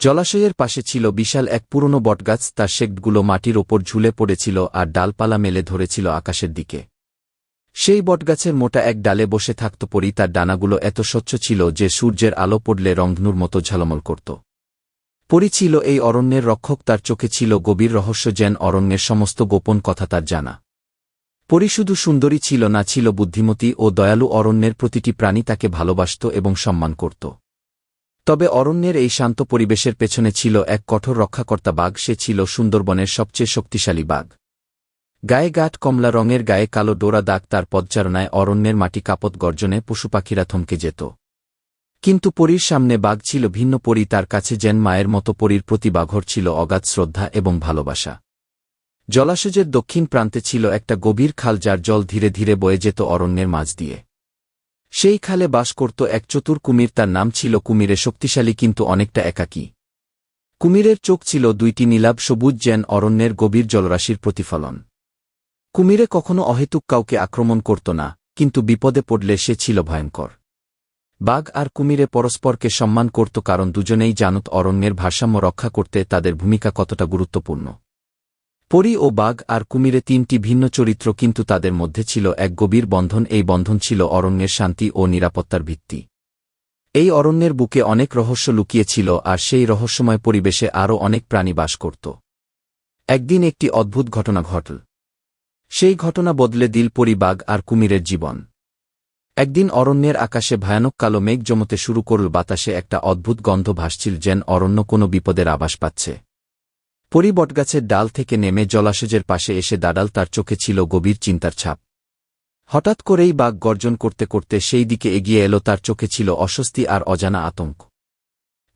জলাশয়ের পাশে ছিল বিশাল এক পুরনো বটগাছ, তার শেকগুলো মাটির ওপর ঝুলে পড়েছিল আর ডালপালা মেলে ধরেছিল আকাশের দিকে। সেই বটগাছের মোটা এক ডালে বসে থাকত পরি, তার ডানাগুলো এত স্বচ্ছ ছিল যে সূর্যের আলো পড়লে রংধনুর মতো ঝলমল করত। পরি ছিল এই অরণ্যের রক্ষক, তার চোখে ছিল গভীর রহস্য যেন অরণ্যের সমস্ত গোপন কথা তার জানা। পরি শুধু সুন্দরী ছিল না, ছিল বুদ্ধিমতী ও দয়ালু, অরণ্যের প্রতিটি প্রাণী তাকে ভালোবাসত এবং সম্মান করত। তবে অরণ্যের এই শান্ত পরিবেশের পেছনে ছিল এক কঠোর রক্ষাকর্তা বাঘ, সে ছিল সুন্দরবনের সবচেয়ে শক্তিশালী বাঘ। গায়ে গাঠ কমলা রঙের, গায়ে কালো ডোরা দাগ তার পদচারণায় অরণ্যের মাটি কাপত গর্জনে পশুপাখিরা থমকে যেত। কিন্তু পরীর সামনে বাঘ ছিল ভিন্ন, পরী তার কাছে যেন মায়ের মতো, পরীর প্রতি বাঘর ছিল অগাধ শ্রদ্ধা এবং ভালোবাসা। জলাশয়ের দক্ষিণ প্রান্তে ছিল একটা গভীর খাল যার জল ধীরে ধীরে বয়ে যেত অরণ্যের মাঝ দিয়ে। সেই খালে বাস করত এক চতুর কুমির, তার নাম ছিল কুমিরে শক্তিশালী কিন্তু অনেকটা একাকী। কুমিরের চোখ ছিল দুইটি নীলাভ সবুজ যেন অরণ্যের গভীর জলরাশির প্রতিফলন। কুমিরে কখনো অহেতুক কাউকে আক্রমণ করত না, কিন্তু বিপদে পড়লে সে ছিল ভয়ঙ্কর। বাঘ আর কুমিরে পরস্পরকে সম্মান করত কারণ দুজনেই জানত অরণ্যের ভারসাম্য রক্ষা করতে তাদের ভূমিকা কতটা গুরুত্বপূর্ণ। পরি ও বাঘ আর কুমিরে তিনটি ভিন্ন চরিত্র কিন্তু তাদের মধ্যে ছিল এক গভীর বন্ধন, এই বন্ধন ছিল অরণ্যের শান্তি ও নিরাপত্তার ভিত্তি। এই অরণ্যের বুকে অনেক রহস্য লুকিয়েছিল আর সেই রহস্যময় পরিবেশে আরও অনেক প্রাণী বাস করত। একদিন একটি অদ্ভুত ঘটনা ঘটল। সেই ঘটনা বদলে দিল পরি, বাঘ আর কুমিরের জীবন। একদিন অরণ্যের আকাশে ভয়ানক কালো মেঘ জমতে শুরু করল, বাতাসে একটা অদ্ভুত গন্ধ ভাসছিল যেন অরণ্য কোনো বিপদের আভাস পাচ্ছে। পরি বটগাছের ডাল থেকে নেমে জলাশেজের পাশে এসে দাঁড়াল তার চোখে ছিল গভীর চিন্তার ছাপ। হঠাৎ করেই বাঘ গর্জন করতে করতে সেই দিকে এগিয়ে এলো, তার চোখে ছিল অস্বস্তি আর অজানা আতঙ্ক।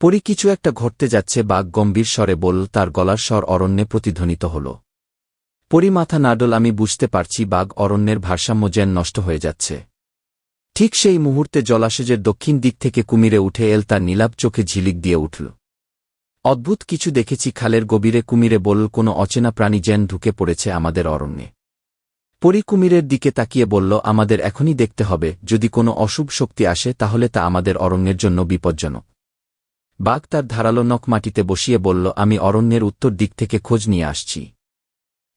পরি কিছু একটা ঘটতে যাচ্ছে, বাঘ গম্ভীর স্বরে বলল, তার গলার স্বর অরণ্যে প্রতিধ্বনিত হল। পরি মাথা নাডল আমি বুঝতে পারছি, বাঘ অরণ্যের ভারসাম্য যেন নষ্ট হয়ে যাচ্ছে। ঠিক সেই মুহূর্তে জলাশেজের দক্ষিণ দিক থেকে কুমিরে উঠে এল, তার নীলাপ চোখে ঝিলিক দিয়ে উঠল। অদ্ভুত কিছু দেখেছি, খালের গভীরে কুমিরে বলল কোনো অচেনা প্রাণী যেন ঢুকে পড়েছে আমাদের অরণ্যে। পরি কুমিরের দিকে তাকিয়ে বলল, আমাদের এখনই দেখতে হবে, যদি কোনো অশুভ শক্তি আসে, তাহলে তা আমাদের অরণ্যের জন্য বিপজ্জনক। বাঘ তার ধারালো নখ মাটিতে বসিয়ে বলল, আমি অরণ্যের উত্তর দিক থেকে খোঁজ নিয়ে আসছি।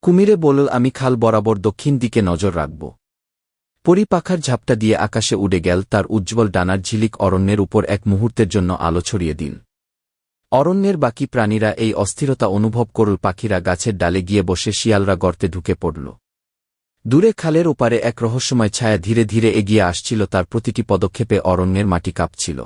কুমিরে বলল আমি খাল বরাবর দক্ষিণ দিকে নজর রাখব। পরি পাখার ঝাপটা দিয়ে আকাশে উড়ে গেল, তার উজ্জ্বল ডানার ঝিলিক অরণ্যের উপর এক মুহূর্তের জন্য আলো ছড়িয়ে দিল অরণ্যের বাকি প্রাণীরা এই অস্থিরতা অনুভব করল। পাখিরা গাছের ডালে গিয়ে বসে শিয়ালরা গর্তে ঢুকে পড়ল। দূরে খালের ওপারে এক রহস্যময় ছায়া ধীরে ধীরে এগিয়ে আসছিল। তার প্রতিটি পদক্ষেপে অরণ্যের মাটি কাঁপছিল।